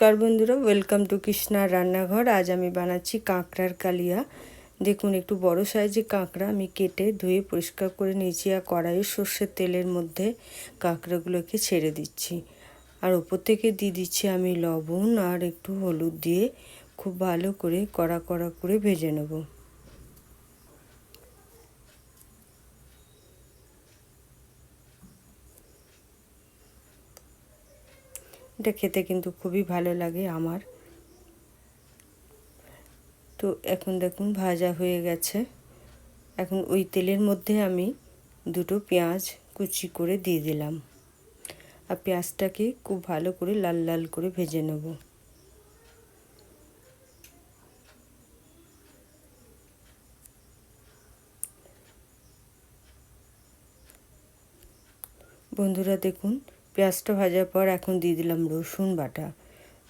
নমস্কার বন্ধুরা welcome to কৃষ্ণার রান্নাঘর। আজ আমি বানাচ্ছি কাঁকড়ার কালিয়া। দেখুন, একটু বড় সাইজে কাঁকড়া আমি কেটে ধুয়ে পরিষ্কার করে নিয়েছি আর কড়াইয়ে সর্ষের তেলের মধ্যে কাঁকড়াগুলোকে ছেড়ে দিচ্ছি। আর ওপর থেকে দিয়ে দিচ্ছি আমি লবণ আর একটু হলুদ দিয়ে খুব ভালো করে কড়া কড়া করে ভেজে নেব। এটা খেতে কিন্তু খুবই ভালো লাগে আমার। তো এখন দেখুন ভাজা হয়ে গেছে। এখন ওই তেলের মধ্যে আমি দুটো পেঁয়াজ কুচি করে দিয়ে দিলাম। আর পেঁয়াজটাকে খুব ভালো করে লাল লাল করে ভেজে নেব। বন্ধুরা দেখুন পেঁয়াজটা ভাজার পর এখন দিয়ে দিলাম রসুন বাটা।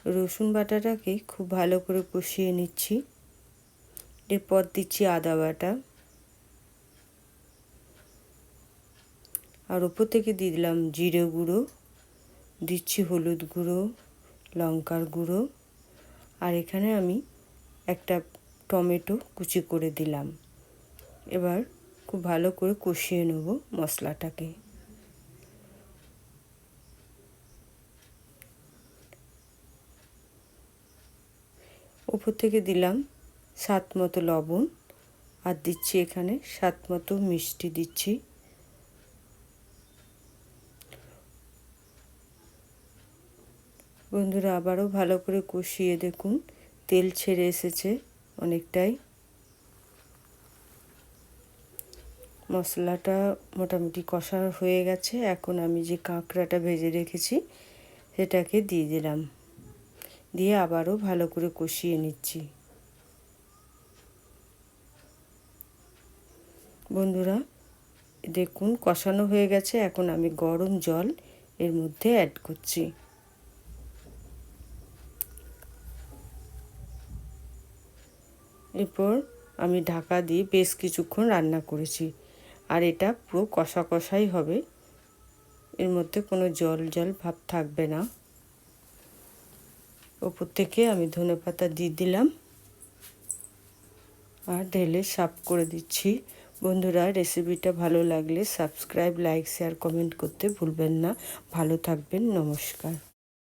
রসুন বাটাটাকে খুব ভালো করে কষিয়ে নিচ্ছি। এরপর দিচ্ছি আদা বাটা। আর ওপর থেকে দিয়ে দিলাম জিরে গুঁড়ো। দিচ্ছি হলুদ গুঁড়ো, লঙ্কার গুঁড়ো। আর এখানে আমি একটা টমেটো কুচি করে দিলাম। এবার খুব ভালো করে কষিয়ে নেব মশলাটাকে। উপর থেকে দিলাম সাত মতো লবণ আর দিচ্ছি এখানে সাত মতো মিষ্টি দিচ্ছি। বন্ধুরা আবারও ভালো করে কষিয়ে দেখুন, তেল ছেড়ে এসেছে অনেকটাই। মশলাটা মোটামুটি কষা হয়ে গেছে, এখন আমি যে কাঁকড়াটা ভেজে রেখেছি সেটাকে দিয়ে দিলাম। দিয়ে আবারও ভালো করে কষিয়ে নিচ্ছি। বন্ধুরা, দেখুন কষানো হয়ে গেছে। এখন আমি গরম জল এর মধ্যে অ্যাড করছি। এরপর আমি ঢাকা দিয়ে বেশ কিছুক্ষণ রান্না করেছি। আর এটা পুরো কষা কষাই হবে। এর মধ্যে কোনো জল জল ভাব থাকবে না। ওপর থেকে আমি ধনে পাতা দিয়ে দিলাম। আর ঢেলে সাফ করে দিচ্ছি। বন্ধুরা রেসিপিটা ভালো লাগলে সাবস্ক্রাইব লাইক শেয়ার কমেন্ট করতে ভুলবেন না। ভালো থাকবেন, নমস্কার।